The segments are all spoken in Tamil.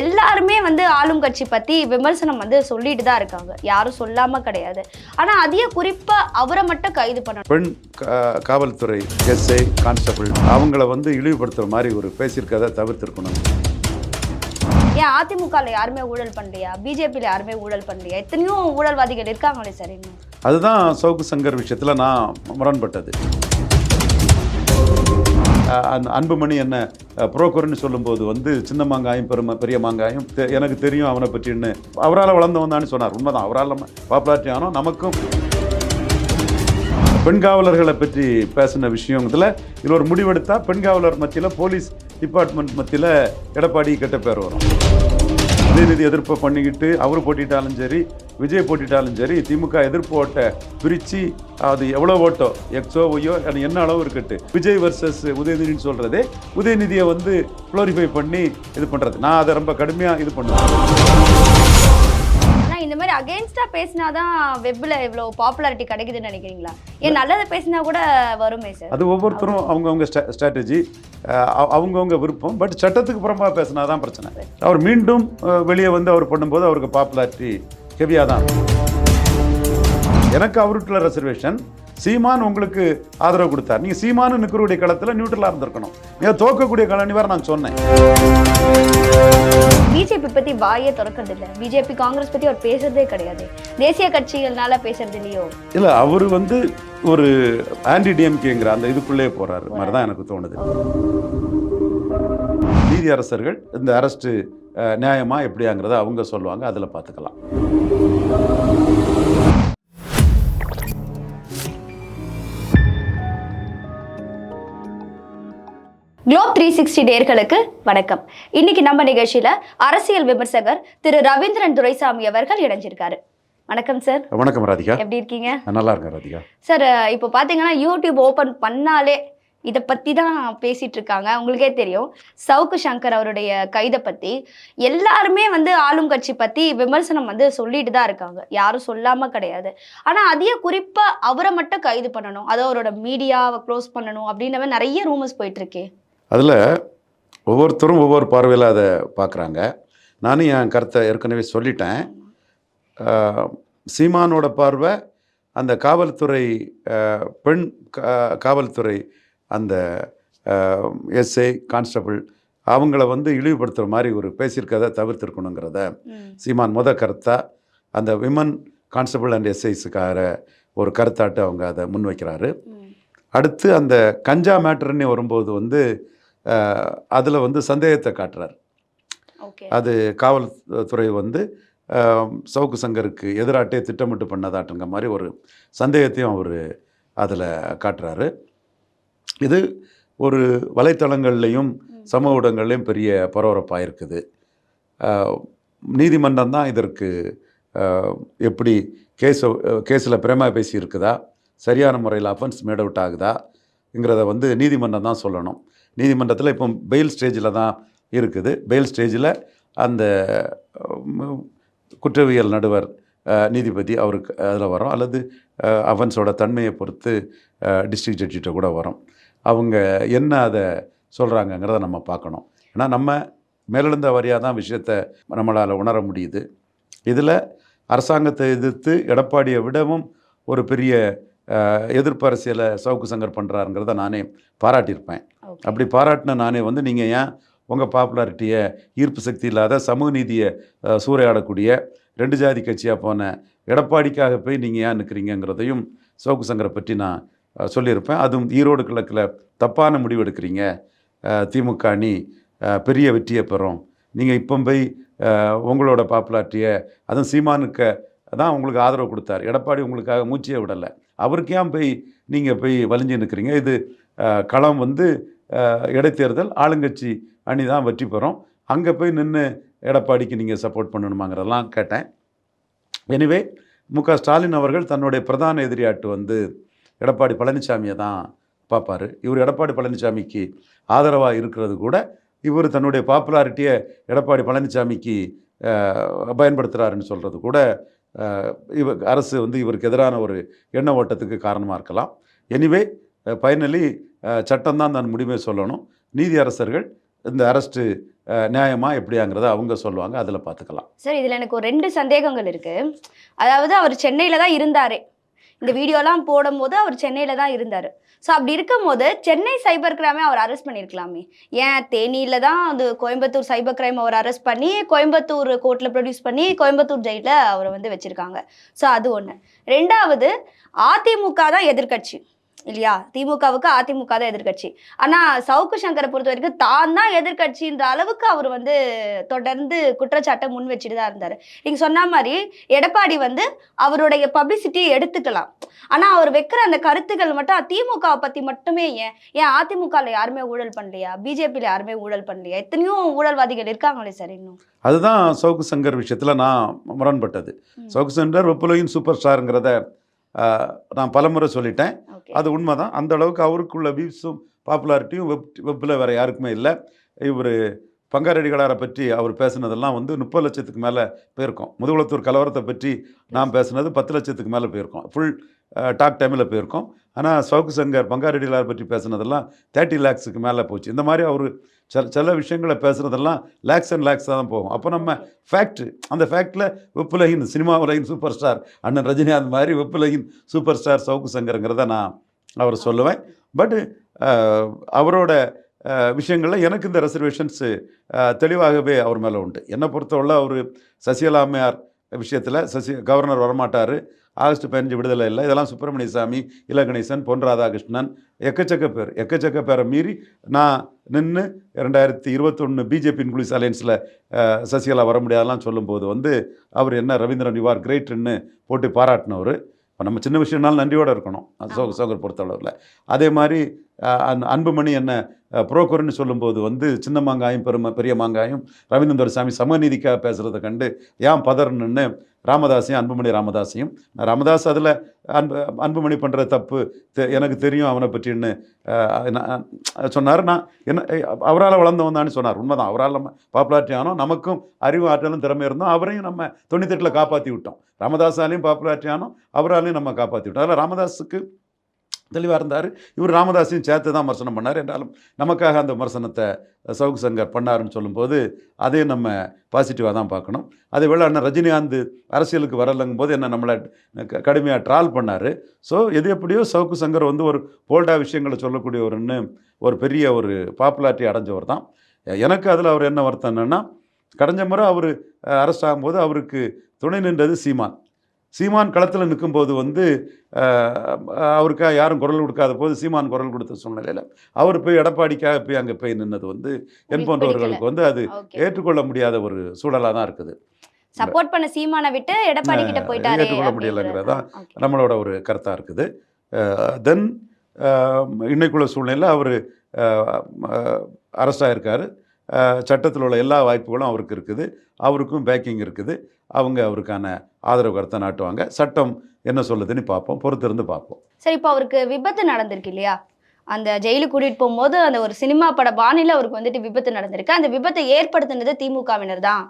எல்லாருமே வந்து ஆளும் கட்சி பத்தி விமர்சனம் வந்து சொல்லிட்டு தான் இருக்காங்க. யாரும் சொல்லாம கிடையாது. ஆனா அதிக குறிப்பா அவரை மட்டும் கைது பண்ணணும். பெண் காவல்துறை எஸ்ஐ கான்ஸ்டபிள் அவங்கள வந்து இழிவுபடுத்துற மாதிரி ஒரு பேசியிருக்கதை தவிர்த்திருக்கணும். ஏன் அதிமுகல யாருமே ஊழல் பண்ணலையா? பிஜேபியில் யாருமே ஊழல் பண்ணலையா? எத்தனையோ ஊழல்வாதிகள் இருக்காங்களே சார் இன்னும். அதுதான் சவுக்கு சங்கர் விஷயத்தில் நான் முரண்பட்டது. அந்த அன்புமணி என்ன புரோக்கர்னு சொல்லும்போது வந்து சின்ன மாங்காயும் பெரும பெரிய மாங்காயும் தெ- எனக்கு தெரியும் அவனை பற்றின்னு அவரால் வளர்ந்தவன் தான் சொன்னார். உண்மைதான் அவரால் பாப்புலாரிட்டி ஆனோம் நமக்கும். பெண் காவலர்களை பற்றி பேசின விஷயத்தில் இதில் ஒரு முடிவெடுத்தால் பெண் காவலர் மத்தியில் போலீஸ் டிபார்ட்மெண்ட் மத்தியில் எடப்பாடி கெட்ட பேர் வரும். உதயநிதி எதிர்ப்பை பண்ணிக்கிட்டு அவர் போட்டிட்டாலும் சரி விஜய் போட்டிட்டாலும் சரி திமுக எதிர்ப்பு ஓட்டை பிரித்து அது எவ்வளோ ஓட்டோ எக்ஸோ ஒய்யோ அது என்ன அளவு இருக்கட்டு விஜய் வர்சஸ் உதயநிதினு சொல்கிறதே உதயநிதியை வந்து க்ளோரிஃபை பண்ணி இது பண்ணுறது நான் அதை ரொம்ப கடுமையாக இது பண்ணுவேன். இந்த மாதிரி அகேன்ஸ்டா பேசினாதான் வெப்ல இவ்வளவு பாப்புலாரிட்டி கிடைக்குதுன்னு நினைக்கிறீங்களா? ஏன் நல்லதை பேசினா கூட வருமே சார் அது ஒவ்வொருத்தரும் அவங்கவுங்க ஸ்ட்ராட்டஜி அவங்கவுங்க விருப்பம். பட் சட்டத்துக்கு புறம்பா பேசினா தான் பிரச்சனை அவர் மீண்டும் வெளியே வந்து அவர் பண்ணும்போது அவருக்கு பாப்புலாரிட்டி ஹெவியாக தான். எனக்கு அவருக்குள்ள ரெசர்வேஷன் சீமான் உங்களுக்கு ஆதரவு கொடுத்தார். நீங்கள் சீமானு நிற்கக்கூடிய களத்தில் நியூட்ரலாக இருந்திருக்கணும். நீங்கள் தோக்கக்கூடிய களனி வேறு நான் சொன்னேன். பிஜேபி பத்தி வாயே திறக்கிறது இல்ல பிஜேபி காங்கிரஸ் பத்தி அவர் பேசுறதே கிடையாது. தேசிய கட்சிகள்னால பேசுறது இல்லையோ? இல்லை அவர் வந்து ஒரு ஆன்டி டிஎம்கேங்கிற அந்த இதுக்குள்ளே போகிறாரு மாதிரி தான் எனக்கு தோணுது. நீதி அரசர்கள் இந்த அரெஸ்ட்டு நியாயமா எப்படியாங்கிறத அவங்க சொல்லுவாங்க. அதில் பார்த்துக்கலாம் குளோப் த்ரீ சிக்ஸ்டி நேர்களுக்கு வணக்கம். இன்னைக்கு நம்ம நிகழ்ச்சியில அரசியல் விமர்சகர் திரு ரவீந்திரன் துரைசாமி அவர்கள் இணைஞ்சிருக்காரு. வணக்கம் சார் வணக்கம் ராதிகா. எப்படி இருக்கீங்க? நல்லா இருக்கேன் ராதிகா. சார் இப்போ பார்த்தீங்கன்னா யூடியூப் ஓப்பன் பண்ணாலே இதை பற்றி தான் பேசிட்டு இருக்காங்க. உங்களுக்கே தெரியும். சவுக்கு சங்கர் அவருடைய கைதை பற்றி எல்லாருமே வந்து ஆளும் கட்சி பற்றி விமர்சனம் வந்து சொல்லிட்டு தான் இருக்காங்க. யாரும் சொல்லாமல் கிடையாது. ஆனால் அதிக குறிப்பாக அவரை மட்டும் கைது பண்ணணும். அதை அவரோட மீடியாவை க்ளோஸ் பண்ணணும் அப்படின்ற மாதிரி நிறைய ரூமர்ஸ் போயிட்டுருக்கே அதில் ஒவ்வொருத்தரும் ஒவ்வொரு பார்வையில் அதை பார்க்குறாங்க நானும் என் கருத்தை ஏற்கனவே சொல்லிட்டேன். சீமானோட பார்வை அந்த காவல்துறை பெண் காவல்துறை அந்த எஸ்ஐ கான்ஸ்டபிள் அவங்கள வந்து இழிவுபடுத்துகிற மாதிரி ஒரு பேசியிருக்கதை தவிர்த்திருக்கணுங்கிறத சீமான் முத கருத்தா அந்த விமன் கான்ஸ்டபிள் அண்ட் எஸ்ஐஸுக்காக ஒரு கருத்தாட்டு அவங்க அதை முன்வைக்கிறாரு. அடுத்து அந்த கஞ்சா மேட்டர்னு வரும்போது வந்து அதில் வந்து சந்தேகத்தை காட்டுறார். அது காவல்துறை வந்து சவுக்கு சங்கருக்கு எதிராட்டே திட்டமிட்டு பண்ணதாட்டுங்க மாதிரி ஒரு சந்தேகத்தையும் அவர் அதில் காட்டுறாரு. இது ஒரு வலைத்தளங்கள்லையும் சமூக ஊடகங்கள்லையும் பெரிய பரபரப்பாக இருக்குது நீதிமன்றம் தான் இதற்கு எப்படி கேஸை கேஸில் பிரேமா பேசி இருக்குதா சரியான முறையில் அஃபென்ஸ் மேட் அவுட் ஆகுதாங்கிறத வந்து நீதிமன்றம் தான் சொல்லணும். நீதிமன்றத்தில் இப்போ பெயில் ஸ்டேஜில் தான் இருக்குது. பெயில் ஸ்டேஜில் அந்த குற்றவியல் நடுவர் நீதிபதி அவருக்கு அதில் வரும். அல்லது அவன்ஸோட தன்மையை பொறுத்து டிஸ்ட்ரிக்ட் ஜட்ஜிட்ட கூட வரும். அவங்க என்ன அதை சொல்கிறாங்கங்கிறத நம்ம பார்க்கணும். ஏன்னா நம்ம மேலெழுந்த வரியாக தான் விஷயத்தை நம்மளால் உணர முடியுது. இதில் அரசாங்கத்தை எதிர்த்து எடப்பாடியை விடவும் ஒரு பெரிய அஹ், எதிர்ப்பு அரசியலை சவுக்கு சங்கர் பண்ணுறாருங்கிறத நானே பாராட்டியிருப்பேன். அப்படி பாராட்டின நானே வந்து நீங்கள் ஏன் உங்கள் பாப்புலாரிட்டியை ஈர்ப்பு சக்தி இல்லாத சமூக நீதியை சூறையாடக்கூடிய ரெண்டு ஜாதி கட்சியாக போன எடப்பாடிக்காக போய் நீங்கள் ஏன் நிற்கிறீங்கிறதையும் சோக்கு சங்கரை பற்றி நான் சொல்லியிருப்பேன். அதுவும் ஈரோடு கிழக்கில் தப்பான முடிவு எடுக்கிறீங்க. திமுக அணி பெரிய வெற்றியை பெறும். நீங்கள் இப்போ போய் உங்களோட பாப்புலாரிட்டியை அதுவும் சீமானுக்கு தான் உங்களுக்கு ஆதரவு கொடுத்தார். எடப்பாடி உங்களுக்காக மூச்சியே விடலை. அவருக்கு ஏன் போய் நீங்கள் போய் வலிஞ்சு நிற்கிறீங்க இது களம் வந்து இடைத்தேர்தல் ஆளுங்கட்சி அணி தான் வெற்றி பெறும். அங்கே போய் நின்று எடப்பாடிக்கு நீங்கள் சப்போர்ட் பண்ணணுமாங்கிறதெல்லாம் கேட்டேன். எனிவே மு க ஸ்டாலின் அவர்கள் தன்னுடைய பிரதான எதிரியாட்டு வந்து எடப்பாடி பழனிசாமியை தான் பார்ப்பார். இவர் எடப்பாடி பழனிசாமிக்கு ஆதரவாக இருக்கிறது கூட இவர் தன்னுடைய பாப்புலாரிட்டியை எடப்பாடி பழனிசாமிக்கு பயன்படுத்துகிறாருன்னு சொல்கிறது கூட இவ அரசு வந்து இவருக்கு எதிரான ஒரு எண்ண ஓட்டத்துக்கு காரணமாக இருக்கலாம். எனிவே ஃபைனலி சட்டம் தான் தன் முடிவை சொல்லணும். நீதி அரசர்கள் இந்த அரெஸ்ட்டு நியாயமாக நியாயமா எப்படியாங்கிறத அவங்க சொல்லுவாங்க. அதில் பார்த்துக்கலாம் சார் இதில் எனக்கு ஒரு ரெண்டு சந்தேகங்கள் இருக்குது அதாவது அவர் சென்னையில் தான் இருந்தார். இந்த வீடியோலாம் போடும்போது அவர் சென்னையில் தான் இருந்தார். ஸோ அப்படி இருக்கும் போது சென்னை சைபர் கிரைமே அவர் அரெஸ்ட் பண்ணியிருக்கலாமே ஏன் தேனியில் தான் அது கோயம்புத்தூர் சைபர் கிரைம் அவர் அரெஸ்ட் பண்ணி கோயம்புத்தூர் கோர்ட்டில் ப்ரொடியூஸ் பண்ணி கோயம்புத்தூர் ஜெயிலில் அவரை வந்து வச்சுருக்காங்க. ஸோ அது ஒன்று ரெண்டாவது அதிமுக தான் எதிர்க்கட்சி. இல்லையா? திமுகவுக்கு அதிமுக தான் எதிர்க்கட்சி. ஆனால் சவுக்கு சங்கரை பொறுத்த வரைக்கும் தான் தான் எதிர்க்கட்சின்ற அளவுக்கு அவர் வந்து தொடர்ந்து குற்றச்சாட்டை முன் வச்சுட்டு தான் இருந்தார். நீங்க சொன்ன மாதிரி எடப்பாடி வந்து அவருடைய பப்ளிசிட்டியை எடுத்துக்கலாம். ஆனா அவர் வைக்கிற அந்த கருத்துக்கள் மட்டும் திமுகவை பத்தி மட்டுமே ஏன்? ஏன் அதிமுகவில் யாருமே ஊழல் பண்ணலையா? பிஜேபியில் யாருமே ஊழல் பண்ணலையா? எத்தனையோ ஊழல்வாதிகள் இருக்காங்களே சார் இன்னும். அதுதான் சவுக்கு சங்கர் விஷயத்தில் நான் முரண்பட்டது. சவுக்கு சங்கர் வெப்புலகின் சூப்பர் ஸ்டாருங்கிறத நான் பலமுறை சொல்லிட்டேன். அது உண்மைதான். அந்த அளவுக்கு அவருக்குள்ள வியூஸும் பாப்புலாரிட்டியும் வெப் வெப்பில் வேறு யாருக்குமே இல்லை. இவர் பங்காரடிகளாரை பற்றி அவர் பேசுனதெல்லாம் வந்து முப்பது லட்சத்துக்கு மேலே போயிருக்கோம். முதுகுளத்தூர் கலவரத்தை பற்றி நான் பேசுனது பத்து லட்சத்துக்கு மேலே போயிருக்கோம். ஃபுல் டாக் டைமில் போயிருக்கோம். ஆனால் சவுக்கு சங்கர் பங்காரடிகளார் பற்றி பேசுனதெல்லாம் தேர்ட்டி லேக்ஸுக்கு மேலே போச்சு. இந்த மாதிரி அவர் சில சில விஷயங்களை பேசுகிறதெல்லாம் லேக்ஸ் அண்ட் லேக்ஸாக தான் போகும். அப்போ நம்ம ஃபேக்ட் அந்த ஃபேக்டில் வெப்புலகின் சினிமா உலகின் சூப்பர் ஸ்டார் அண்ணன் ரஜினிகாந்த் மாதிரி வெப்புலகின் சூப்பர் ஸ்டார் சவுக்கு சங்கருங்கிறத நான் அவர் சொல்லுவேன். பட்டு அவரோட விஷயங்களில் எனக்கு இந்த ரெசர்வேஷன்ஸு தெளிவாகவே அவர் மேலே உண்டு. என்னை பொறுத்தவரை அவர் சசிகலா அம்மையார் விஷயத்தில் சசி கவர்னர் வரமாட்டார். ஆகஸ்ட் பதினஞ்சு விடுதலை இல்லை. இதெல்லாம் சுப்பிரமணிய சாமி இலகணேசன் பொன் ராதாகிருஷ்ணன் எக்கச்சக்க பேர். எக்கச்சக்க பேரை மீறி நான் நின்று ரெண்டாயிரத்தி இருபத்தொன்று பிஜேபி இன்க்ளூஸ் அலையன்ஸில் சசிகலா வர முடியாதெல்லாம் சொல்லும்போது வந்து அவர் என்ன ரவீந்திரன் யூ ஆர் கிரேட்னு போட்டு பாராட்டினவர். இப்போ நம்ம சின்ன விஷயம்னாலும் நன்றியோடு இருக்கணும். சோக சோகர் பொறுத்தளவில். அதே மாதிரி அன்புமணி என்ன புரோக்கர்னு சொல்லும்போது வந்து சின்ன மாங்காயும் பெரும பெரிய மாங்காயும் ரவீந்திர சாமி சமநீதிக்காக பேசுகிறத கண்டு ஏன் பதறணுன்னு ராமதாஸையும் அன்புமணி ராமதாஸையும் ராமதாஸ் அதில் அன்பு அன்புமணி பண்ணுற தப்பு தெ- எனக்கு தெரியும் அவனை பற்றின்னு சொன்னார். நான் என்ன அவரால் வளர்ந்தவன் தான் சொன்னார். உண்மைதான். அவரால் நம்ம பாப்புலாரிட்டி ஆனோம். நமக்கும் அறிவு ஆற்றலும் திறமை இருந்தோம். அவரையும் நம்ம தொண்ணூத்தெட்டில் காப்பாற்றி விட்டோம். ராமதாஸாலையும் பாப்புலாரிட்டி ஆனோம். அவராலையும் நம்ம காப்பாற்றி விட்டோம். அதில் ராமதாஸுக்கு தெளிவாக இருந்தார். இவர் ராமதாஸையும் சேர்த்து தான் விமர்சனம் பண்ணார். என்றாலும் நமக்காக அந்த விமர்சனத்தை சவுக்கு சங்கர் பண்ணாருன்னு சொல்லும்போது அதையும் நம்ம பாசிட்டிவாக தான் பார்க்கணும். அதே வேளை அண்ணன் ரஜினிகாந்த் அரசியலுக்கு வரலங்கும் போது என்ன நம்மளை கடுமையாக ட்ரால் பண்ணார். ஸோ எது எப்படியோ சவுக்கு சங்கர் வந்து ஒரு போல்டா விஷயங்களை சொல்லக்கூடிய ஒருன்னு ஒரு பெரிய ஒரு பாப்புலாரிட்டி அடைஞ்சவர் தான். எனக்கு அதில் அவர் என்ன வருத்தம் என்னென்னா கடைஞ்ச முறை அவர் அரெஸ்ட் ஆகும்போது அவருக்கு துணை நின்றது சீமான். சீமான் களத்தில் நிற்கும்போது வந்து அஹ், அவருக்காக யாரும் குரல் கொடுக்காத போது சீமான் குரல் கொடுத்த சூழ்நிலையில் அவர் போய் எடப்பாடிக்காக போய் அங்கே போய் நின்னது வந்து என் போன்றவர்களுக்கு வந்து அது ஏற்றுக்கொள்ள முடியாத ஒரு சூழலாக தான் இருக்குது. சப்போர்ட் பண்ண சீமானை விட்டு எடப்பாடி கிட்ட போயிட்டாரு ஏற்றுக்கொள்ள முடியலைங்கிறது தான் நம்மளோட ஒரு கருத்தாக இருக்குது. தென் இன்னைக்குள்ள சூழ்நிலையில் அவர் அரெஸ்ட் ஆகிருக்காரு சட்டத்தில் உள்ள எல்லா வாய்ப்புகளும் அவருக்கு இருக்குது. அவருக்கும் பேக்கிங் இருக்குது. அவங்க அவருக்கான ஆதரவு கருத்தை நாட்டுவாங்க. சட்டம் என்ன சொல்லுதுன்னு பார்ப்போம். பொறுத்திருந்து பார்ப்போம். சரி இப்போ அவருக்கு விபத்து நடந்திருக்கு இல்லையா? அந்த ஜெயிலுக்கு கூட்டிட்டு போகும்போது அந்த ஒரு சினிமா பட பாணியில் அவருக்கு வந்துட்டு விபத்து நடந்திருக்கு. அந்த விபத்தை ஏற்படுத்தினது திமுகவினர் தான்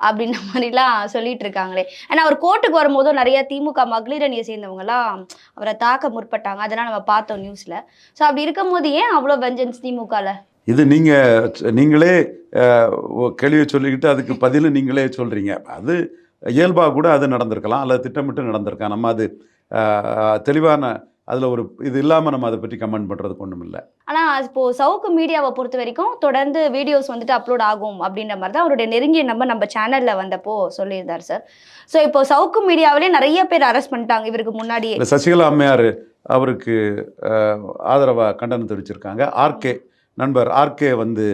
அப்படின்ற மாதிரிலாம் சொல்லிட்டு இருக்காங்களே. ஏன்னா அவர் கோர்ட்டுக்கு வரும்போதும் நிறைய திமுக மகளிர் அணியை சேர்ந்தவங்கலாம் அவரை தாக்க முற்பட்டாங்க. அதெல்லாம் நம்ம பார்த்தோம் நியூஸ்ல ஸோ அப்படி இருக்கும்போது ஏன் அவ்வளோ வெஞ்சன்ஸ் திமுகல? இது நீங்கள் நீங்களே கேள்வியை சொல்லிக்கிட்டு அதுக்கு பதில் நீங்களே சொல்கிறீங்க அது இயல்பாக கூட அது நடந்திருக்கலாம் அல்லது திட்டமிட்டு நடந்திருக்கலாம். நம்ம அது தெளிவான அதில் ஒரு இது இல்லாமல் நம்ம அதை பற்றி கமெண்ட் பண்ணுறதுக்கு ஒன்றும் இல்லை. ஆனா இப்போ சவுக்கு மீடியாவை பொறுத்த வரைக்கும் தொடர்ந்து வீடியோஸ் வந்துட்டு அப்லோட் ஆகும் அப்படின்ற மாதிரி தான் அவருடைய நெருங்கிய நம்பர் நம்ம சேனல்ல வந்தப்போ சொல்லியிருந்தார் சார். ஸோ இப்போ சவுக்கு மீடியாவிலே நிறைய பேர் அரெஸ்ட் பண்ணிட்டாங்க இவருக்கு முன்னாடியே. இந்த சசிகலா அம்மையார் அவருக்கு ஆதரவாக கண்டனம் தெரிவிச்சிருக்காங்க. ஆர்கே நண்பர் ஆர்கே வந்து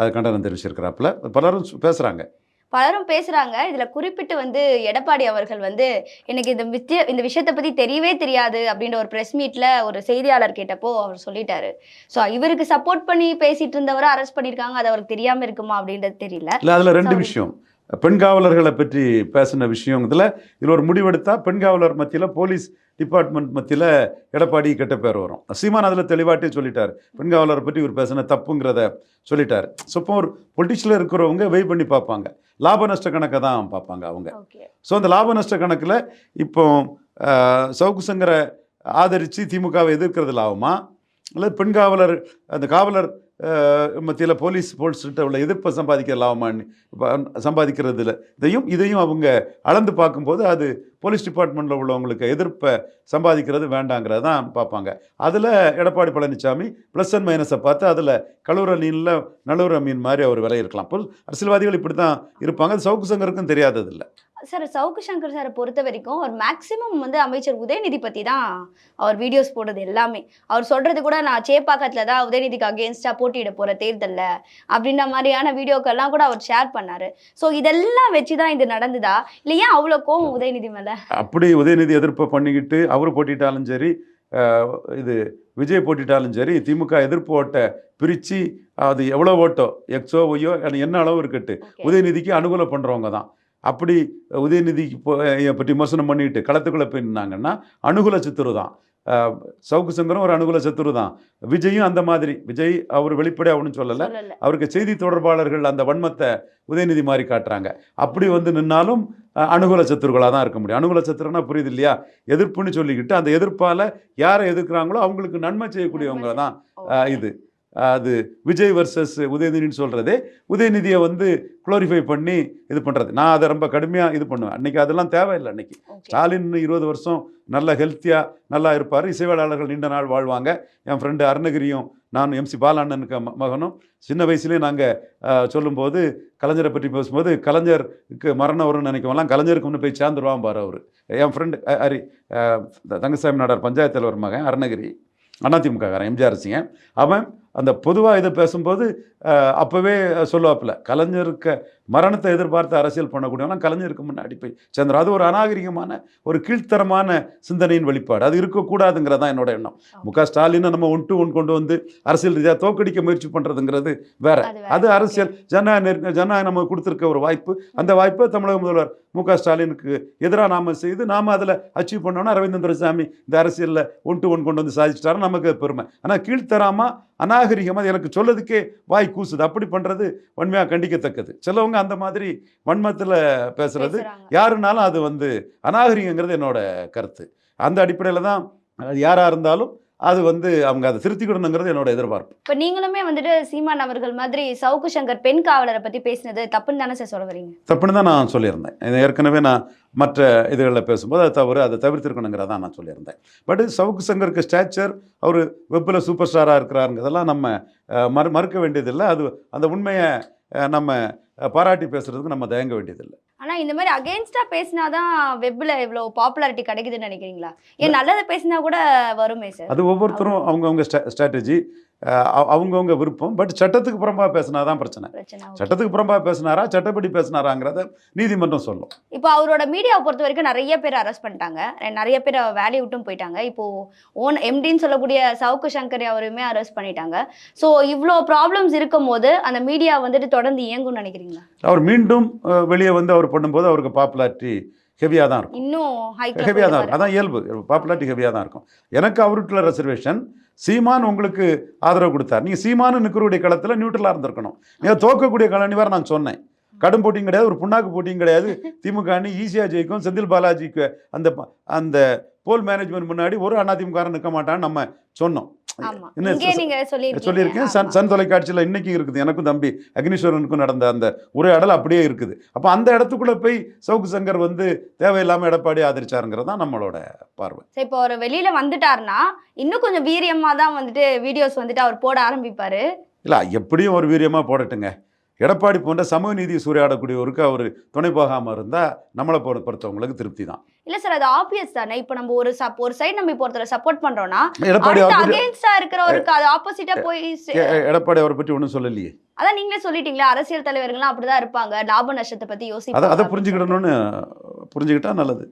அது கண்டனம் தெரிவிச்சிருக்கிறாப்புல. பலரும் பேசுகிறாங்க பலரும் பேசுறாங்க. இதுல குறிப்பிட்டு வந்து எடப்பாடி அவர்கள் வந்து எனக்கு இந்த விஷய இந்த விஷயத்தை பத்தி தெரியவே தெரியாது அப்படின்ற ஒரு பிரஸ் மீட்ல ஒரு செய்தியாளர் கேட்டப்போ அவர் சொல்லிட்டாரு. ஸோ இவருக்கு சப்போர்ட் பண்ணி பேசிட்டு இருந்தவரை அரெஸ்ட் பண்ணியிருக்காங்க அது அவருக்கு தெரியாம இருக்குமா அப்படின்றது தெரியல. இல்லை அதில் ரெண்டு. விஷயம். பெண் காவலர்களை பற்றி பேசின விஷயம் இதில் இதில் ஒரு முடிவெடுத்தா பெண் காவலர் மத்தியில் போலீஸ் டிபார்ட்மெண்ட் மத்தியில் எடப்பாடி கெட்ட பேர் வரும். சீமான் அதில் தெளிவாட்டே சொல்லிட்டார். பெண் காவலரை பற்றி இவர் பேசின தப்புங்கிறத சொல்லிட்டார். ஸோ இப்போ ஒரு பொலிட்டிக்ஸில் இருக்கிறவங்க வெயிட் பண்ணி பார்ப்பாங்க. லாப நஷ்ட கணக்கை தான் பார்ப்பாங்க அவங்க. ஸோ அந்த லாப நஷ்ட கணக்கில் இப்போ சவுக்கு சங்கரை ஆதரித்து திமுகவை எதிர்க்கிறது லாபமா? அல்லது பெண் காவலர் அந்த காவலர் மத்தியில் போலீஸ் போலீஸ்கிட்ட உள்ள எதிர்ப்பை சம்பாதிக்க லாபமான்னு சம்பாதிக்கிறதுல இதையும் இதையும் அவங்க அளந்து பார்க்கும்போது அது போலீஸ் டிபார்ட்மெண்ட்டில் உள்ளவங்களுக்கு எதிர்ப்பை சம்பாதிக்கிறது வேண்டாங்கிறத தான் பார்ப்பாங்க. அதில் எடப்பாடி பழனிசாமி ப்ளஸ் அண்ட் மைனஸை பார்த்து அதில் கழுவுற மீனில் நழுவுற மீன் மாதிரி அவர் விலை இருக்கலாம் அரசியல்வாதிகள் இப்படி தான் இருப்பாங்க. அது சவுக்கு சங்கருக்கும் தெரியாததில்லை. சார் சவுக்கு சங்கர் சாரை பொறுத்த வரைக்கும் அவர் மேக்சிமம் வந்து அமைச்சர் உதயநிதி பற்றி தான் அவர் வீடியோஸ் போடுறது எல்லாமே. அவர் சொல்கிறது கூட நான் சேப்பாக்கத்தில் தான் உதயநிதிக்கு அகேன்ஸ்டாக போட்டியிட போகிற தேர்தலில் அப்படின்ற மாதிரியான வீடியோக்கெல்லாம் கூட அவர் ஷேர் பண்ணார். ஸோ இதெல்லாம் வச்சு தான் இது நடந்துதா? இல்லை ஏன் அவ்வளோ கோவம் உதயநிதி மேலே? அப்படி உதயநிதி எதிர்ப்பை பண்ணிக்கிட்டு அவர் போட்டிட்டாலும் சரி இது விஜய் போட்டிட்டாலும் சரி திமுக எதிர்ப்பு ஓட்டை பிரித்து அது எவ்வளோ ஓட்டோ எக்ஸோ ஒய்யோ என்ன அளவு இருக்கட்டு உதயநிதிக்கு அனுகூலம் பண்ணுறவங்க தான். அப்படி உதயநிதிக்கு பற்றி விமர்சனம் பண்ணிட்டு களத்துக்குள்ளே போயிருந்தாங்கன்னா அனுகூல சித்துரு தான். சவுக்கு சங்கரும் ஒரு அனுகூல சித்துரு தான். விஜயும் அந்த மாதிரி. விஜய் அவர் வெளிப்படையாக ஒன்றும் சொல்லலை. அவருக்கு செய்தி தொடர்பாளர்கள் அந்த வன்மத்தை உதயநிதி மாதிரி காட்டுறாங்க. அப்படி வந்து நின்னாலும் அனுகூல சத்துருக்களாக தான் இருக்க முடியும். அனுகூல சத்துருன்னா புரியுது இல்லையா? எதிர்ப்புன்னு சொல்லிக்கிட்டு அந்த எதிர்ப்பால் யாரை எதிர்க்கிறாங்களோ அவங்களுக்கு நன்மை செய்யக்கூடியவங்க தான் இது. அது விஜய் வர்சஸ் உதயநிதினு சொல்கிறதே உதயநிதியை வந்து குளோரிஃபை பண்ணி இது பண்ணுறது நான் அதை ரொம்ப கடுமையாக இது பண்ணுவேன். அன்றைக்கி அதெல்லாம் தேவையில்லை அன்னைக்கு. ஓகே ஸ்டாலின் இருபது வருஷம் நல்ல ஹெல்த்தியாக நல்லா இருப்பார். இசைவேளாளர்கள் நீண்ட நாள் வாழ்வாங்க. என் ஃப்ரெண்டு அருணகிரியும் நான் எம்சி பாலாண்ணனுக்கு மகனும். சின்ன வயசுலேயே நாங்கள் சொல்லும்போது கலைஞரை பற்றி பேசும்போது கலைஞருக்கு மரணம் வரும்னு நினைக்கவெல்லாம் கலைஞருக்கு முன்னே போய் சேர்ந்துருவான் பாரு அவர். என் ஃப்ரெண்டு ஹரி தங்கசாமி நாடார் பஞ்சாயத்து தலைவர் மகன் அருணகிரி. அதிமுககாரன் எம்ஜிஆர் சிங்க. அவன் அந்த பொதுவாக இதை பேசும்போது அப்போவே சொல்லுவாப்புல கலைஞருக்கு மரணத்தை எதிர்பார்த்து அரசியல் பண்ணக்கூடியவங்களாம் கலைஞருக்கு முன்னாடி போய் சேர்ந்துரும் அது ஒரு அநாகரிகமான ஒரு கீழ்த்தரமான சிந்தனையின் வெளிப்பாடு. அது இருக்கக்கூடாதுங்கிறது என்னோட எண்ணம். மு க. ஸ்டாலினை நம்ம ஒன் டு ஒன் கொண்டு வந்து அரசியல் ரீதியாக தோக்கடிக்க முயற்சி பண்ணுறதுங்கிறது வேற. அது அரசியல் ஜனநாயக ஜனநாயகம் நமக்கு கொடுத்துருக்க ஒரு வாய்ப்பு. அந்த வாய்ப்பை தமிழக முதல்வர் மு க. ஸ்டாலினுக்கு எதிராக நாம செய்து நாம் அதில் அச்சீவ் பண்ணோன்னா அரவிந்தன் துரைசாமி இந்த அரசியலில் ஒன் டு ஒன் கொண்டு வந்து சாதிச்சிட்டாரு. நமக்கு பெருமை. ஆனால் கீழ்த்தராமா அநாகரிகமாக எனக்கு சொல்லதுக்கே வாய் கூசுது. அப்படி பண்ணுறது வன்மையாக கண்டிக்கத்தக்கது. சிலவங்க அந்த மாதிரி வன்மத்தில் பேசுறது. யாருனாலும் அது வந்து அநாகரிகங்கிறது என்னோட கருத்து. அந்த அடிப்படையில் தான் யாராக இருந்தாலும் அது வந்து அவங்க அதை திருத்திக்கிடணுங்கிறது என்னோட எதிர்பார்ப்பு. இப்ப நீங்களுமே வந்துட்டு சீமான் அவர்கள் மாதிரி சவுக்கு சங்கர் பெண் காவலரை பத்தி பேசினது தப்புன்னு தானே சார் சொல்ல வரீங்க? தப்புன்னு தான் நான் சொல்லியிருந்தேன். இது ஏற்கனவே நான் மற்ற இதுகளில் பேசும்போது அது தவறு அதை தவிர்த்திருக்கணுங்கிறதா நான் சொல்லியிருந்தேன். பட் சவுக்கு சங்கருக்கு ஸ்டாச்சர் அவர் வெப்பில் சூப்பர் ஸ்டாராக இருக்கிறாருங்கிறதெல்லாம் நம்ம மறு மறுக்க வேண்டியதில்லை. அது அந்த உண்மையை நம்ம பாராட்டி பேசுறதுக்கு நம்ம தயங்க வேண்டியதில்லை. ஆனா இந்த மாதிரி அகேன்ஸ்டா பேசினாதான் வெப்ல இவ்வளவு பாப்புலாரிட்டி கிடைக்குதுன்னு நினைக்கிறீங்களா? ஏன் நல்லதை பேசினா கூட வருமே சார் அது ஒவ்வொருத்தரும் அவங்கவுங்க ஸ்ட்ரா ஸ்ட்ராட்டஜி அவங்கவுங்க விருப்பம். பட் சட்டத்துக்கு புறம்பா பேசினா தான் பிரச்சனை. சட்டத்துக்கு புறம்பா பேசினாரா சட்டப்படி பேசினாராங்கிறத நீதிமன்றம் சொல்லும். இப்போ அவரோட மீடியாவை பொறுத்த வரைக்கும் நிறைய பேர் அரெஸ்ட் பண்ணிட்டாங்க. நிறைய பேர் வேலையை விட்டும் போயிட்டாங்க. இப்போ ஓன் எம்டின்னு சொல்லக்கூடிய சவுக்கு சங்கர் அவருமே அரெஸ்ட் பண்ணிட்டாங்க. ஸோ இவ்வளோ ப்ராப்ளம்ஸ் இருக்கும் போது அந்த மீடியா வந்துட்டு தொடர்ந்து இயங்கும்னு நினைக்கிறீங்களா? அவர் மீண்டும் வெளியே வந்து அவர் பண்ணும்போது அவருக்கு பாப்புலாரிட்டி ஹெவியாக தான் இருக்கும். இன்னும் ஹெவியாக தான் இருக்கும். அதான் இயல்பு. பாப்புலாரிட்டி ஹெவியாக தான் இருக்கும். எனக்கு அவருக்குள்ள ரெசர்வேஷன் சீமான் உங்களுக்கு ஆதரவு கொடுத்தார். நீங்கள் சீமானு நிற்கக்கூடிய களத்தில் நியூட்ரலாக இருந்திருக்கணும். நீங்கள் தோக்கக்கூடிய களனி வேறு நான் சொன்னேன். கடும் போட்டியும் கிடையாது ஒரு புண்ணாக்கு போட்டியும் கிடையாது. திமுக அணி ஈஸியாக ஜெயிக்கும். செந்தில் பாலாஜிக்கு அந்த அந்த போல் மேனேஜ்மெண்ட் முன்னாடி ஒரு அதிமுக நிற்க மாட்டான்னு நம்ம சொன்னோம். சொல்லியிருக்கேன். சன். சன் தொலைக்காட்சியில் இன்னைக்கு இருக்குது. எனக்கும் தம்பி அக்னீஸ்வரனுக்கும் நடந்த அந்த உரையாடல் அப்படியே இருக்குது. அப்போ அந்த இடத்துக்குள்ள போய் சவுக்கு சங்கர் வந்து தேவையில்லாமல் எடப்பாடி ஆதரிச்சாருங்கிறது தான் நம்மளோட பார்வை. இப்போ அவர் வெளியில வந்துட்டாருன்னா இன்னும் கொஞ்சம் வீரியமா தான் வந்துட்டு வீடியோஸ் வந்துட்டு அவர் போட ஆரம்பிப்பாரு. இல்லை எப்படியும் ஒரு வீரியமாக போடட்டுங்க. எடப்பாடி போன்ற சமூக நீதி சூறையாடக்கூடியவருக்கு அவர் துணை போகாமல் இருந்தால் நம்மளை பொறு பொறுத்தவங்களுக்கு திருப்தி தான். இல்ல சார் அது ஆப்வியஸ் தானே? இப்போ நம்ம ஒரு ஒரு சைடு நம்ம இப்போ ஒருத்தரை சப்போர்ட் பண்றோம்னா அகேன்ஸ்டா இருக்கிறவருக்கு அது ஆப்போசிட்டா போய் எடப்பாடி அவரை பற்றி ஒன்றும் சொல்லலையே. அதான் நீங்களே சொல்லிட்டீங்களா அரசியல் தலைவர்கள்லாம் அப்படிதான் இருப்பாங்க. லாப நஷ்டத்தை பத்தி யோசிப்பாங்க அதை புரிஞ்சுக்கிடணும்னு புரிஞ்சுக்கிட்டா நல்லது.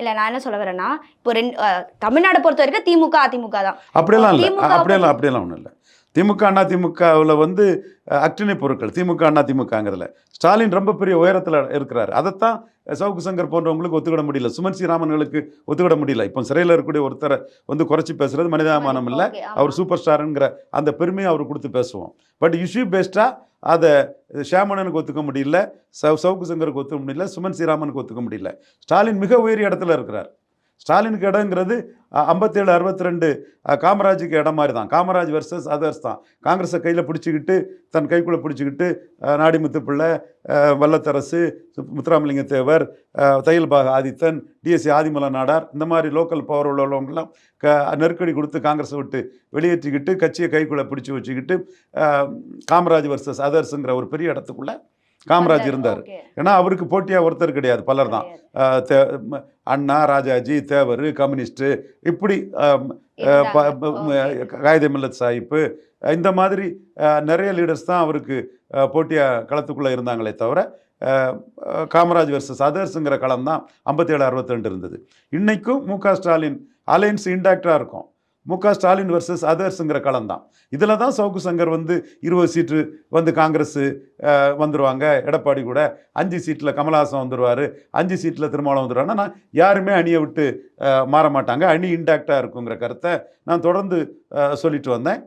இல்ல நான் என்ன சொல்ல வரேன்னா இப்போ ரெண்டு தமிழ்நாடு பொறுத்த வரைக்கும் திமுக அதிமுக தான். அப்படியெல்லாம் இல்லை. அப்படியெல்லாம் அப்படியெல்லாம் ஒன்றும் இல்லை. திமுக அண்ணா திமுகவில் வந்து அக்டினை பொருட்கள் திமுக அண்ணா திமுகங்கிறதுல. ஸ்டாலின் ரொம்ப பெரிய உயரத்தில் இருக்கிறார். அதைத்தான் சவுக்கு சங்கர் போன்றவங்களுக்கு ஒத்துக்கிட முடியல. சுமன் ஸ்ரீராமன்களுக்கு ஒத்துக்கிட முடியல. இப்போ சிறையில் இருக்கக்கூடிய ஒருத்தரை வந்து குறைச்சி பேசுறது மனிதாபிமானம் இல்லை. அவர் சூப்பர் ஸ்டாருங்கிற அந்த பெருமையை அவர் கொடுத்து பேசுவோம். பட் இஷ்யூ பேஸ்டாக அதை ஷியாமணனுக்கு ஒத்துக்க முடியல. சவு சவுக்கு சங்கருக்கு ஒத்துக்க முடியல. சுமன் ஸ்ரீராமனுக்கு ஒத்துக்க முடியல. ஸ்டாலின் மிக உயரிய இடத்துல இருக்கிறார். ஸ்டாலினுக்கு இடங்கிறது ஐம்பத்தேழு அறுபத்தி ரெண்டு காமராஜுக்கு இடம் மாதிரி தான் காமராஜ் வர்சஸ் அதர்ஸ் தான். காங்கிரஸை கையில் பிடிச்சிக்கிட்டு தன் கைக்குள்ளே பிடிச்சிக்கிட்டு நாடிமுத்து பிள்ளை வல்லத்தரசு முத்துராமலிங்க தேவர் அஹ், தையல்பாக ஆதித்தன் டிஎஸ்சி ஆதிமல நாடார் இந்த மாதிரி லோக்கல் பவர் உள்ளவங்கெல்லாம் க நெருக்கடி கொடுத்து காங்கிரஸை விட்டு வெளியேற்றிக்கிட்டு கட்சியை கைக்குள்ளே பிடிச்சி வச்சுக்கிட்டு காமராஜ் வர்சஸ் அதர்ஸுங்கிற ஒரு பெரிய இடத்துக்குள்ள காமராஜ் இருந்தார். ஏன்னா அவருக்கு போட்டியாக ஒருத்தர் கிடையாது பலர் தான். அண்ணா ராஜாஜி தேவர் கம்யூனிஸ்ட்டு இப்படி அஹ், அஹ், ப- இருந்தாங்க. ப- Okay. காயிதே மில்லத் சாஹிப்பு இந்த மாதிரி நிறைய லீடர்ஸ் தான் அவருக்கு போட்டியாக களத்துக்குள்ளே இருந்தாங்களே தவிர காமராஜ் வர்சஸ் அதர்ஸுங்கிற களம் தான் ஐம்பத்தேழு அறுபத்திரெண்டு இருந்தது இன்னைக்கும் மு க ஸ்டாலின் அலையன்ஸ் இன்டாக்டாக இருக்கும் மு க ஸ்டாலின் வர்சஸ் அதர்ஸுங்கிற களம் தான் இதில் தான் சவுக்கு சங்கர் வந்து இருபது சீட்டு வந்து காங்கிரஸ் வந்துருவாங்க. எடப்பாடி கூட அஞ்சு சீட்டில் கமலஹாசன் வந்துடுவார் அஞ்சு சீட்டில் திருமாவளம் வந்துடுவாங்கன்னா நான் யாருமே அணியை விட்டு மாற மாட்டாங்க. அணி இன்டாக்டாக இருக்குங்கிற கருத்தை நான் தொடர்ந்து சொல்லிட்டு வந்தேன்.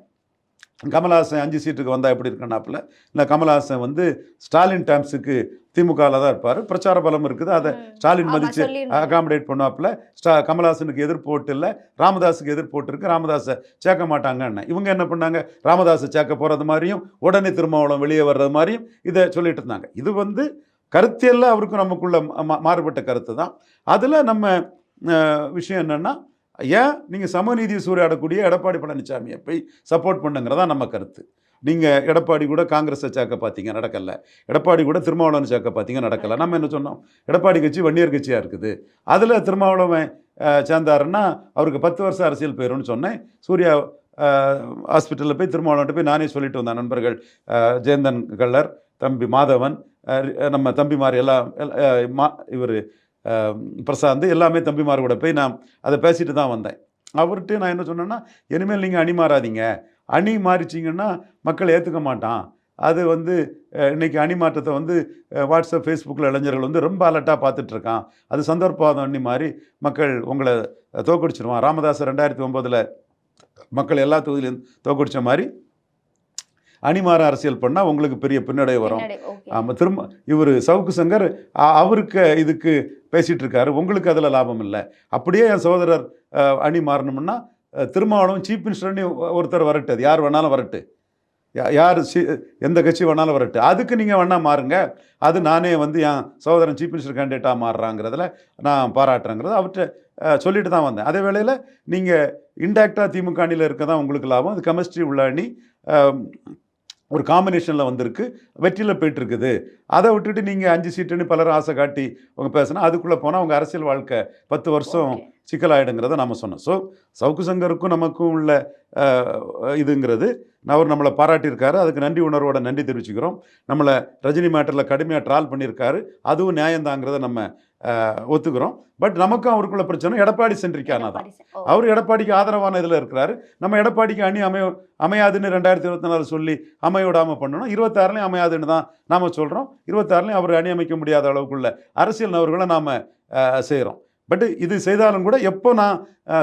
கமலஹாசன் அஞ்சு சீட்டுக்கு வந்தால் எப்படி இருக்கனாப்புல? இல்லை கமலஹாசன் வந்து ஸ்டாலின் டைம்ஸுக்கு திமுகவில் தான் இருப்பார். பிரச்சார பலம் இருக்குது. அதை. ஸ்டாலின் மதித்து. அகாமடேட் பண்ணுவாப்புல. ஸ்டா கமலஹாசனுக்கு எதிர்ப்பு ஓட்டு இல்லை. ராமதாஸுக்கு எதிர்ப்பு ஓட்டு இருக்கு. ராமதாஸை சேர்க்க மாட்டாங்கன்னு. இவங்க என்ன பண்ணாங்க? ராமதாஸை சேர்க்க போகிறது மாதிரியும் உடனே திருமாவளம் வெளியே வர்றது மாதிரியும் இதை சொல்லிட்டு இருந்தாங்க. இது வந்து கருத்தியல்ல அவருக்கும் நமக்குள்ள மாறுபட்ட கருத்து தான். அதில் நம்ம விஷயம் என்னென்னா ஏன்? நீங்கள் சமநீதி சூறையாடக்கூடிய எடப்பாடி பழனிசாமியை போய் சப்போர்ட் பண்ணுங்கிறதா நம்ம கருத்து. நீங்கள் எடப்பாடி கூட காங்கிரஸை சேர்க்க பார்த்தீங்க நடக்கலை. எடப்பாடி கூட திருமாவளவன் சேர்க்க பார்த்தீங்க நடக்கல. நம்ம என்ன சொன்னோம்? எடப்பாடி கட்சி வன்னியர் கட்சியாக இருக்குது. அதில் திருமாவளவன் சேர்ந்தாருன்னா அவருக்கு பத்து வருஷம் அரசியல் போயிரும்னு சொன்னேன். சூர்யா ஹாஸ்பிட்டலில் போய் திருமாவளவன்ட்ட போய் நானே சொல்லிட்டு வந்தேன். நண்பர்கள் ஜெயந்தன் கள்ளர் தம்பி மாதவன் நம்ம தம்பிமார் எல்லாம் இவர் பிரசாந்த் எல்லாமே தம்பிமார் கூட போய் நான் அதை பேசிட்டு தான் வந்தேன். அவர்கிட்ட நான் என்ன சொன்னேன்னா இனிமேல் நீங்கள் அணி மாறாதீங்க. அணி மாறிச்சிங்கன்னா மக்கள் ஏற்றுக்க மாட்டான். அது வந்து அஹ், இன்னைக்கு அணி மாற்றத்தை வந்து வாட்ஸ்அப் ஃபேஸ்புக்கில் இளைஞர்கள் வந்து ரொம்ப அலர்ட்டாக பார்த்துட்டு இருக்கான். அது சந்தர்ப்பாதம் அணி மாதிரி மக்கள் உங்களை தோக்கடிச்சிருவான் ராமதாஸ் ரெண்டாயிரத்தி ஒம்போதில் மக்கள் எல்லா தொகுதியிலும் தோக்கடிச்ச மாதிரி அணிமாற அரசியல் பண்ணால் உங்களுக்கு பெரிய பின்னடை வரும். ஆமாம் திரும்ப இவர் சவுக்கு சங்கர் அவருக்கு இதுக்கு பேசிகிட்டு இருக்காரு உங்களுக்கு அதில் லாபம் இல்லை. அப்படியே என் சகோதரர் அணி மாறணும்னா திருமாவளவன் சீஃப் மினிஸ்டர்னு ஒருத்தர் வரட்டு. அது யார் வேணாலும் வரட்டு. யா- யார் சி எந்த கட்சி வேணாலும் வரட்டு. அதுக்கு நீங்கள் வேணால் மாறுங்க. அது நானே வந்து என் சகோதரன் சீஃப் மினிஸ்டர் கேண்டிடேட்டாக மாறுறாங்கிறதுல நான் பாராட்டுறேங்கிறத அவர்கிட்ட சொல்லிட்டு தான் வந்தேன். அதே வேளையில் நீங்கள் இன்டாக்டாக திமுக அணியில் இருக்க தான் உங்களுக்கு லாபம். அது கெமிஸ்ட்ரி உள்ள அணி. ஒரு காம்பினேஷனில் வந்திருக்கு வெற்றியில் போயிட்டுருக்குது. அதை விட்டுட்டு நீங்கள் அஞ்சு சீட்டுன்னு பலர் ஆசை காட்டி அவங்க பேசினா அதுக்குள்ளே போனால் அவங்க அரசியல் வாழ்க்கை பத்து வருஷம் சிக்கலாயிடுங்கிறத நம்ம சொன்னோம். ஸோ சவுக்கு சங்கருக்கும் நமக்கும் உள்ள இதுங்கிறது அவர் நம்மளை பாராட்டியிருக்காரு. அதுக்கு நன்றி உணர்வோட நன்றி தெரிவிச்சுக்கிறோம். நம்மளை ரஜினி மேட்டரில் கடுமையாக ட்ரால் பண்ணியிருக்காரு. அதுவும் நியாயம்தாங்கிறத நம்ம ஒத்துக்கிறோம். பட் நமக்கும் அவருக்குள்ள பிரச்சனை எடப்பாடி சென்றிருக்கானா தான். அவர் எடப்பாடிக்கு ஆதரவான இதில் இருக்கிறாரு. நம்ம எடப்பாடிக்கு அணி அமைய அமையாதுன்னு ரெண்டாயிரத்தி இருபத்தி நாலு சொல்லி அமைவிடாமல் பண்ணணும். இருபத்தாறுலையும் அமையாதுன்னு தான் நாம் சொல்கிறோம் இருபத்தாறுலையும் அவர் அணி அமைக்க முடியாத அளவுக்குள்ள அரசியல் நபர்களை நாம் செய்கிறோம் பட் இது செய்தாலும் கூட எப்போ நான்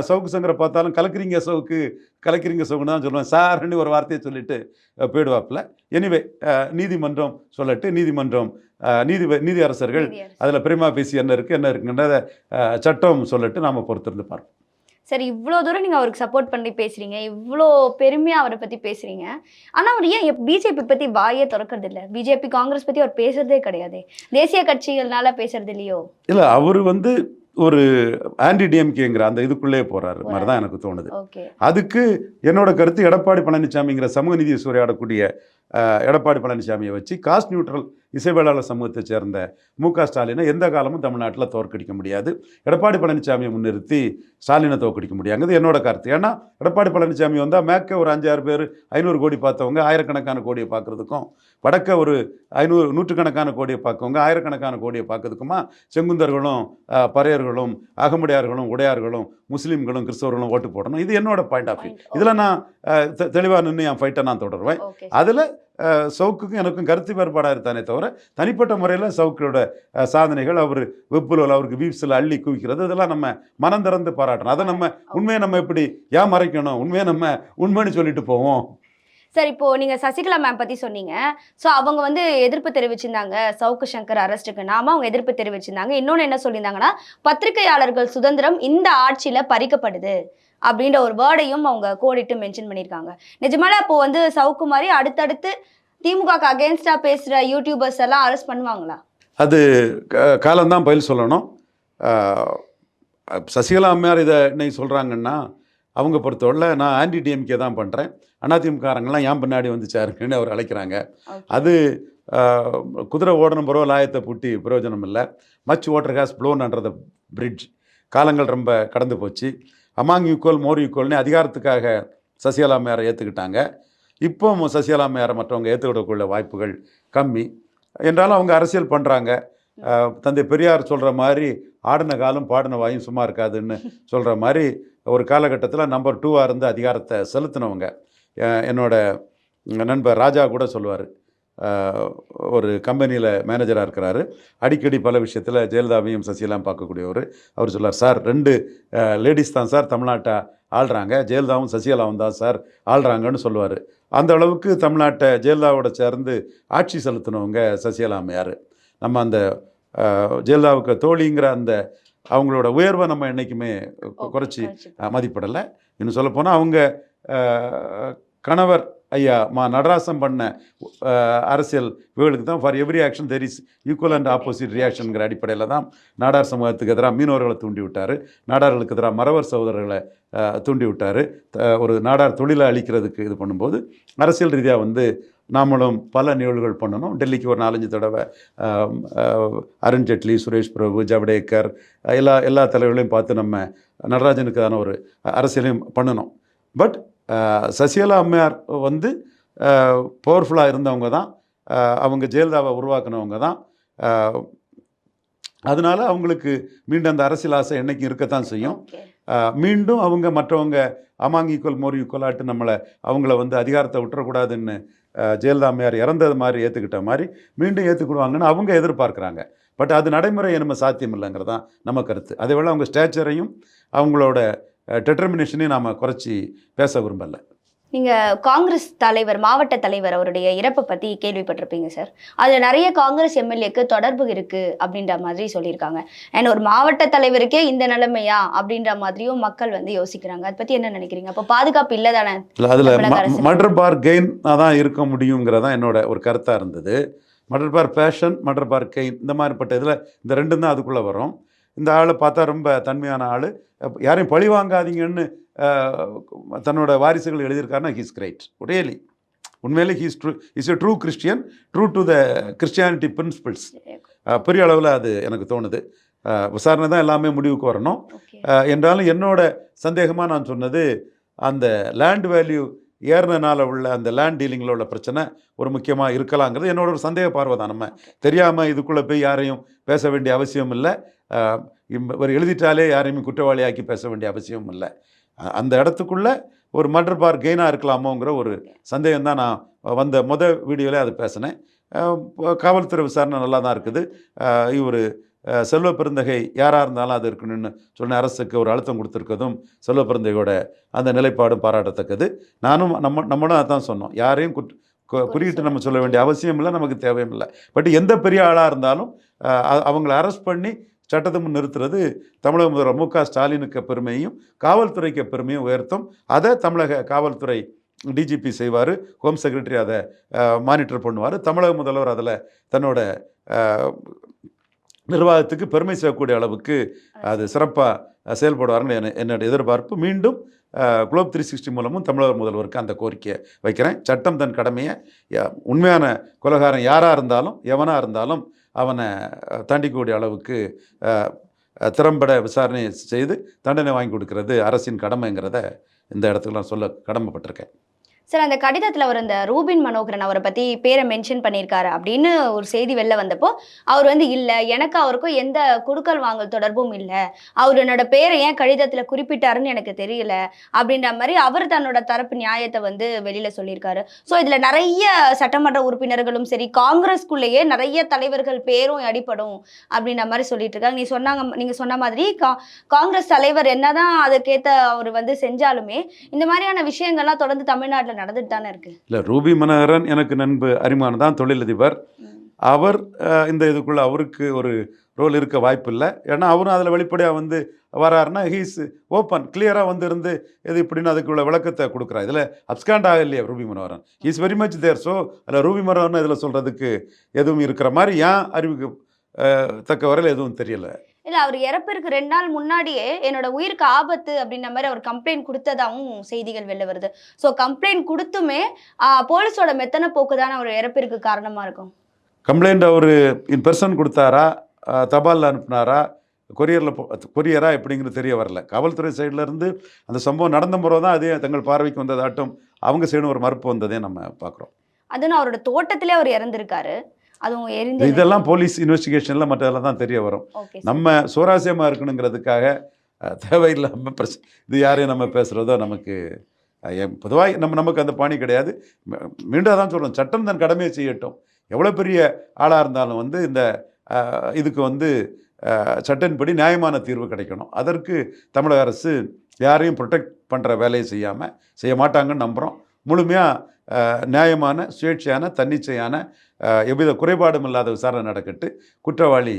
சவுக்கு சங்கரை பார்த்தாலும் கலக்குறீங்க சவுக்கு கலக்குறீங்க சவுக்குன்னு தான் சொல்லுவேன். சார்னு ஒரு வார்த்தையை சொல்லிட்டு போயிடுவாப்புல. எனிவே நீதிமன்றம் சொல்லட்டு நீதிமன்றம் அஹ், நீதி நீதி அரசர்கள். அதில் பிரேமா பேசி என்ன இருக்குது என்ன இருக்குன்றத சட்டம் சொல்லட்டு நாம் பொறுத்திருந்து பார்ப்போம். சரி இவ்வளோ தூரம் நீங்க அவருக்கு சப்போர்ட் பண்ணி பேசுறீங்க. இவ்வளோ பெருமையா அவரை பத்தி பேசுறீங்க. ஆனா அவர் ஏன் பிஜேபி பத்தி வாயே திறக்கிறது இல்ல? பிஜேபி காங்கிரஸ் பத்தி அவர் பேசுறதே கிடையாது. தேசிய கட்சிகள்னால பேசுறது இல்லையோ? இல்லை அவர் வந்து ஒரு ஆன்டி டிஎம்கேங்கிற அந்த இதுக்குள்ளே போறாரு. மாதிரி தான் எனக்கு தோணுது. அதுக்கு என்னோட கருத்து எடப்பாடி பழனிசாமிங்கிற சமூக நீதியை சூறையாடக்கூடிய எடப்பாடி பழனிசாமியை வச்சு காஸ்ட் நியூட்ரல் இசைவேளாளர் சமூகத்தை சேர்ந்த மு க ஸ்டாலினை எந்த காலமும் தமிழ்நாட்டில் தோற்கடிக்க முடியாது. எடப்பாடி பழனிசாமியை முன்னிறுத்தி ஸ்டாலினை தோற்கடிக்க முடியாங்கிறது என்னோட கருத்து. ஏன்னா எடப்பாடி பழனிசாமி வந்தால் மேற்க ஒரு அஞ்சாறு பேர் ஐநூறு கோடி பார்த்தவங்க ஆயிரக்கணக்கான கோடியை பார்க்கறதுக்கும் வடக்க ஒரு ஐநூறு நூற்றுக்கணக்கான கோடியை பார்க்கவங்க ஆயிரக்கணக்கான கோடியை பார்க்கறதுக்குமா செங்குந்தர்களும் பறையர்களும் அகமுடையார்களும் உடையார்களும் முஸ்லீம்களும் கிறிஸ்தவர்களும் ஓட்டு போடணும். இது என்னோட பாயிண்ட் ஆஃப் வியூ. இதில் நான் தெளிவாக நின்று என் ஃபைட்டை நான் தொடருவேன். அதில் சவுக்குக்கும் எனக்கும் கருத்து வேறுபாடாக இருத்தானே தவிர தனிப்பட்ட முறையில் சவுக்கோட சாதனைகள் அவர் வெப்புல அவருக்கு வீப்ஸில் அள்ளி குவிக்கிறது இதெல்லாம் நம்ம மனம் திறந்து பாராட்டணும். அதை நம்ம உண்மையை நம்ம எப்படி ஏன் மறைக்கணும் உண்மையை நம்ம உண்மைன்னு சொல்லிட்டு போவோம். சார் இப்போ நீங்க சசிகலா மேம் பத்தி சொன்னீங்க. ஸோ அவங்க வந்து எதிர்ப்பு தெரிவிச்சிருந்தாங்க. சவுக்கு சங்கர் அரெஸ்ட்டுக்கு நாம அவங்க எதிர்ப்பு தெரிவிச்சிருந்தாங்க. இன்னொன்று என்ன சொல்லியிருந்தாங்கன்னா பத்திரிகையாளர்கள் சுதந்திரம் இந்த ஆட்சியில பறிக்கப்படுது. அப்படின்ற ஒரு வேர்டையும் அவங்க கோடிட்டு மென்ஷன் பண்ணியிருக்காங்க. நிஜமாலே அப்போ வந்து சவுக்கு மாதிரி அடுத்தடுத்து திமுகக்கு அகேன்ஸ்டா பேசுற யூடியூபர்ஸ் எல்லாம் அரெஸ்ட் பண்ணுவாங்களா? அது காலம்தான் பதில் சொல்லணும். சசிகலா அம்மையார் இதை இன்னைக்கு சொல்கிறாங்கன்னா அவங்க பொறுத்தவரையில் நான் ஆன்டி டிஎம்கே தான் பண்ணுறேன் அதிமுககாரங்கெல்லாம் ஏன் பின்னாடி வந்து சேருங்கன்னு அவர் அழைக்கிறாங்க. அது குதிரை ஓடணும் பரவ லாயத்தை பூட்டி பிரயோஜனம் இல்லை. Much water has blown under the bridge காலங்கள் ரொம்ப கடந்து போச்சு. அமாங் ஈக்குவல் மோர் ஈக்குவல்னு அதிகாரத்துக்காக சசிகலா மேரை ஏற்றுக்கிட்டாங்க இப்போ சசிகலா மேரை மற்றவங்க ஏற்றுக்கிடக்கூடிய வாய்ப்புகள் கம்மி. என்றாலும் அவங்க அரசியல் பண்ணுறாங்க தந்தை பெரியார் சொல்கிற மாதிரி ஆடின காலம் பாடின வாயும் சும்மா இருக்காதுன்னு சொல்கிற மாதிரி ஒரு காலகட்டத்தில் நம்பர் டூவாக இருந்து அதிகாரத்தை செலுத்தினவங்க. என்னோட நண்பர் ராஜா கூட சொல்லுவார். ஒரு கம்பெனியில் மேனேஜராக இருக்கிறாரு. அடிக்கடி பல விஷயத்தில் ஜெயலலிதாவையும் சசிகலாவும் பார்க்கக்கூடியவர். அவர் சொல்லார் சார் ரெண்டு லேடிஸ் தான் சார் தமிழ்நாட்டை ஆள்றாங்க. ஜெயலலிதாவும் சசிகலாவும் தான் சார் ஆள்றாங்கன்னு சொல்லுவார். அந்த அளவுக்கு தமிழ்நாட்டை ஜெயலலிதாவோட சேர்ந்து ஆட்சி செலுத்தினவங்க சசிகலா அம்மையார். நம்ம அந்த ஜெயலலிதாவுக்கு தோழிங்கிற அந்த அவங்களோட உயர்வை நம்ம என்றைக்குமே குறைச்சி மதிப்பிடலை. இன்னும் சொல்லப்போனால் அவங்க கணவர் ஐயா மா நடராசன் பண்ண அரசியல் இவர்களுக்கு தான் for every action there is equal and opposite ரியாக்ஷனுங்கிற அடிப்படையில் தான் நாடார் சமூகத்துக்கு எதிராக மீனவர்களை தூண்டி விட்டார். நாடார்களுக்கு எதிராக மறவர் சகோதரர்களை தூண்டி விட்டார். ஒரு நாடார் தொழிலை அளிக்கிறதுக்கு இது பண்ணும்போது அரசியல் ரீதியாக வந்து நாமளும் பல நிகழ்வுகள் பண்ணணும். டெல்லிக்கு ஒரு நாலஞ்சு தடவை அருண்ஜேட்லி அருண் சுரேஷ் பிரபு ஜவடேக்கர் எல்லா எல்லா தலைவர்களையும் பார்த்து நம்ம நடராஜனுக்கான ஒரு அரசியலையும் பண்ணணும். பட் சசிகலா அம்மையார் வந்து பவர்ஃபுல்லாக இருந்தவங்க தான். அவங்க ஜெயலலிதாவை உருவாக்குனவங்க தான். அதனால அவங்களுக்கு மீண்டும் அந்த அரசியல் ஆசை என்னைக்கும் இருக்கத்தான் செய்யும். மீண்டும் அவங்க மற்றவங்க அமாங் ஈக்குவல் மோர் ஈக்குவலாட்டு நம்மளை அவங்கள வந்து அதிகாரத்தை விட்டுறக்கூடாதுன்னு ஜெயலலிதா அம்மையார் இறந்தது மாதிரி ஏற்றுக்கிட்ட மாதிரி மீண்டும் ஏற்றுக்கிடுவாங்கன்னு அவங்க எதிர்பார்க்குறாங்க. பட் அது நடைமுறை நம்ம சாத்தியம் இல்லைங்கிறது தான் நம்ம கருத்து. அதே வேளை அவங்க ஸ்டேச்சரையும் அவங்களோட டெட்டர்மினேஷனையும் நாம் குறைச்சி பேச விரும்பலை. நீங்க காங்கிரஸ் தலைவர் மாவட்ட தலைவர் அவருடைய இறப்பை பத்தி கேள்விப்பட்டிருப்பீங்க சார் அதுல நிறைய காங்கிரஸ் எம்எல்ஏக்கு தொடர்பு இருக்கு அப்படின்ற மாதிரி சொல்லியிருக்காங்க. அண்ட் ஒரு மாவட்ட தலைவருக்கே இந்த நிலைமையா அப்படின்ற மாதிரியும் மக்கள் வந்து யோசிக்கிறாங்க. அதை பத்தி என்ன நினைக்கிறீங்க? அப்போ பாதுகாப்பு இல்லை தானே? இல்லை அதில். மர்டர் பார் கெயின் தான் இருக்க முடியுங்கிறதான் என்னோட ஒரு கருத்தாக இருந்தது. Murder for passion murder for gain இந்த மாதிரிப்பட்ட இதில் இந்த ரெண்டும் தான் அதுக்குள்ளே வரும். இந்த ஆளை பார்த்தா ரொம்ப தன்மையான ஆள். யாரையும் பழி வாங்காதீங்கன்னு தன்னோட வாரிசுகள் எழுதியிருக்காருன்னா ஹீஸ் கிரேட் ரியலி உண்மையிலே he's true is a true Christian true to the Christianity principles பெரிய அளவில் அது எனக்கு தோணுது. விசாரணை தான் எல்லாமே முடிவுக்கு வரணும். என்றாலும் என்னோட சந்தேகமாக நான் சொன்னது அந்த லேண்ட் வேல்யூ ஏறினால உள்ள அந்த லேண்ட் டீலிங்கில் உள்ள பிரச்சனை ஒரு முக்கியமாக இருக்கலாங்கிறது என்னோட ஒரு சந்தேக பார்வை தான். நம்ம தெரியாமல் இதுக்குள்ளே போய் யாரையும் பேச வேண்டிய அவசியம் இல்லை. இம்- ஒரு எழுதிட்டாலே யாரையுமே குற்றவாளியாக்கி பேச வேண்டிய அவசியம் இல்லை. அந்த இடத்துக்குள்ளே ஒரு மர்டர் பார் கெயினாக இருக்கலாமோங்கிற ஒரு சந்தேகம் தான் நான் வந்த மொதல் வீடியோவில் அது பேசினேன். காவல்துறை விசாரணை நல்லா தான் இருக்குது இவர் செல்வ பெருந்தகை யாராக இருந்தாலும் அது இருக்கணும்னு சொன்ன அரசுக்கு ஒரு அழுத்தம் கொடுத்துருக்கதும் செல்வ பெருந்தகையோட அந்த நிலைப்பாடும் பாராட்டத்தக்கது. நானும் நம்ம நம்மளும் அதான் சொன்னோம். யாரையும் குட் குறியிட்டு நம்ம சொல்ல வேண்டிய அவசியம் இல்லை நமக்கு தேவையும் இல்லை பட் எந்த பெரிய ஆளாக இருந்தாலும் அவங்கள அரெஸ்ட் பண்ணி சட்டத்தை முன் நிறுத்துறது தமிழக முதல்வர் மு க ஸ்டாலினுக்கு பெருமையும் காவல்துறைக்கு பெருமையும் உயர்த்தும். அதை தமிழக காவல்துறை டிஜிபி செய்வார் ஹோம் செக்ரட்டரி அதை மானிட்டர் பண்ணுவார். தமிழக முதல்வர் அதில் தன்னோட நிர்வாகத்துக்கு பெருமை சேர்க்கக்கூடிய அளவுக்கு அது சிறப்பாக செயல்படுவாருன்னு என்ன- என்னோட எதிர்பார்ப்பு. மீண்டும் குளோப் த்ரீ சிக்ஸ்டி மூலமும் தமிழக முதல்வருக்கு அந்த கோரிக்கையை வைக்கிறேன். சட்டம் தன் கடமையை உண்மையான கொலகாரன் யாராக இருந்தாலும் எவனாக இருந்தாலும் அவனை அஹ், தண்டிக்கக்கூடிய அளவுக்கு திறம்பட விசாரணை செய்து தண்டனை வாங்கி கொடுக்கறது அரசின் கடமைங்கிறத இந்த இடத்துல நான் சொல்ல கடமைப்பட்டிருக்கேன். சார் அந்த கடிதத்தில் அவர் அந்த ரூபின் மனோகரன் அவரை பற்றி பேரை மென்ஷன் பண்ணியிருக்காரு அப்படின்னு ஒரு செய்தி வெளில வந்தப்போ அவர் வந்து இல்லை எனக்கு அவருக்கும் எந்த குடுக்கல் வாங்கல் தொடர்பும் இல்லை. அவர் என்னோட பேரை ஏன் கடிதத்தில் குறிப்பிட்டாருன்னு எனக்கு தெரியல. அப்படின்ற மாதிரி அவர் தன்னோட தரப்பு நியாயத்தை வந்து வெளியில் சொல்லியிருக்காரு. ஸோ இதில் நிறைய சட்டமன்ற உறுப்பினர்களும் சரி காங்கிரஸ்குள்ளேயே நிறைய தலைவர்கள் பேரும் அடிபடும் அப்படின்ற மாதிரி சொல்லிட்டு இருக்காங்க நீ சொன்னாங்க நீங்கள் சொன்ன மாதிரி கா காங்கிரஸ் தலைவர் என்னதான் அதுக்கேற்ற அவர் வந்து செஞ்சாலுமே இந்த மாதிரியான விஷயங்கள்லாம் தொடர்ந்து தமிழ்நாட்டில் நடந்துட்டு தானே இருக்கு. இல்லை ரூபி மனோகரன் எனக்கு நண்பு அறிமுகம் தான் தொழிலதிபர். அவர் இந்த இதுக்குள்ள அவருக்கு ஒரு ரோல் இருக்க வாய்ப்பு இல்லை ஏன்னா அவரும் அதில் வெளிப்படையாக வந்து வராருன்னா ஹீஸ் ஓப்பன் கிளியராக வந்து இருந்து இது இப்படின்னு அதுக்குள்ள விளக்கத்தை கொடுக்குறா இதில் அப்ஸ்காண்ட் ஆகலையே Ruby Manoharan. He's very much there so அதில் ரூபி மனோகரன் இதில் சொல்கிறதுக்கு எதுவும் இருக்கிற மாதிரி ஏன் அறிவுக்கு தக்க வரையில் எதுவும் தெரியலை. இல்ல அவர் இறப்பிற்கு ரெண்டு நாள் முன்னாடியே என்னோட உயிருக்கு ஆபத்து அப்படின்ற மாதிரி அவர் கம்ப்ளைண்ட் கொடுத்ததாகவும் செய்திகள் வெளில வருது. ஸோ கம்ப்ளைண்ட் கொடுத்துமே போலீஸோட மெத்தன போக்கு தானே அவர் இறப்பிற்கு காரணமா இருக்கும்? கம்ப்ளைண்ட் அவர் இன் பர்சன் கொடுத்தாரா? தபால்ல அனுப்புனாரா? கொரியரில் கொரியரா எப்படிங்கிறது தெரிய வரல. காவல்துறை இருந்து அந்த சம்பவம் நடந்த முறை தான் அதே தங்கள் பார்வைக்கு வந்ததாட்டும் அவங்க சைடு ஒரு மறுப்பு வந்ததே நம்ம பார்க்குறோம். அதுவும் அவரோட தோட்டத்திலே அவர் இறந்திருக்காரு. அதுவும் எரிஞ்ச இதெல்லாம் போலீஸ் இன்வெஸ்டிகேஷனில் மற்றதெல்லாம் தான் தெரிய வரும். நம்ம சுவாரஸ்யமாக இருக்கணுங்கிறதுக்காக அஹ், தேவையில்லாம பிரச்ச இது யாரையும் நம்ம பேசுகிறதோ நமக்கு பொதுவாக நம்ம நமக்கு அந்த பாணி கிடையாது. மீண்டும் அதான் சொல்கிறோம் சட்டம் தன் கடமையை செய்யட்டும். எவ்வளோ பெரிய ஆளாக இருந்தாலும் வந்து இந்த இதுக்கு வந்து அஹ், சட்டத்தின்படி நியாயமான தீர்வு கிடைக்கணும். அதற்கு தமிழக அரசு யாரையும் ப்ரொடெக்ட் பண்ணுற வேலையை செய்யாமல் செய்ய மாட்டாங்கன்னு நம்புகிறோம் முழுமையாக நியாயமான சுயேட்சையான தன்னிச்சையான எவ்வித குறைபாடும் இல்லாத விசாரணை நடக்கட்டு குற்றவாளி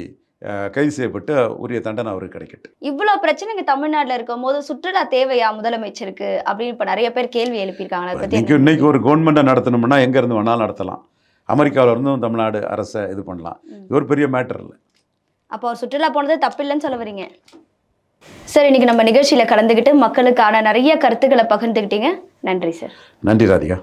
கைது செய்யப்பட்டு உரிய தண்டனை அவருக்கு கிடைக்கட்டும் இவ்வளோ பிரச்சனைங்க தமிழ்நாட்டுல இருக்கும் போது சுற்றுலா தேவையா முதலமைச்சருக்கு? அப்படின்னு இப்ப நிறைய பேர் கேள்வி எழுப்பியிருக்காங்க. இன்னைக்கு இன்னைக்கு ஒரு கவர்மெண்ட்டை நடத்தணும்னா எங்கேருந்து வேணாலும் நடத்தலாம். அமெரிக்காவில் இருந்தும் தமிழ்நாடு அரசை இது பண்ணலாம். இது ஒரு பெரிய மேட்டர் இல்லை. அப்போ அவர் சுற்றுலா போனது தப்பில்லைன்னு சொல்ல வரீங்க. சார் இன்னைக்கு நம்ம நிகழ்ச்சியில கலந்துக்கிட்டு மக்களுக்கான நிறைய கருத்துக்களை பகிர்ந்துக்கிட்டீங்க நன்றி சார். நன்றி ராதிகா.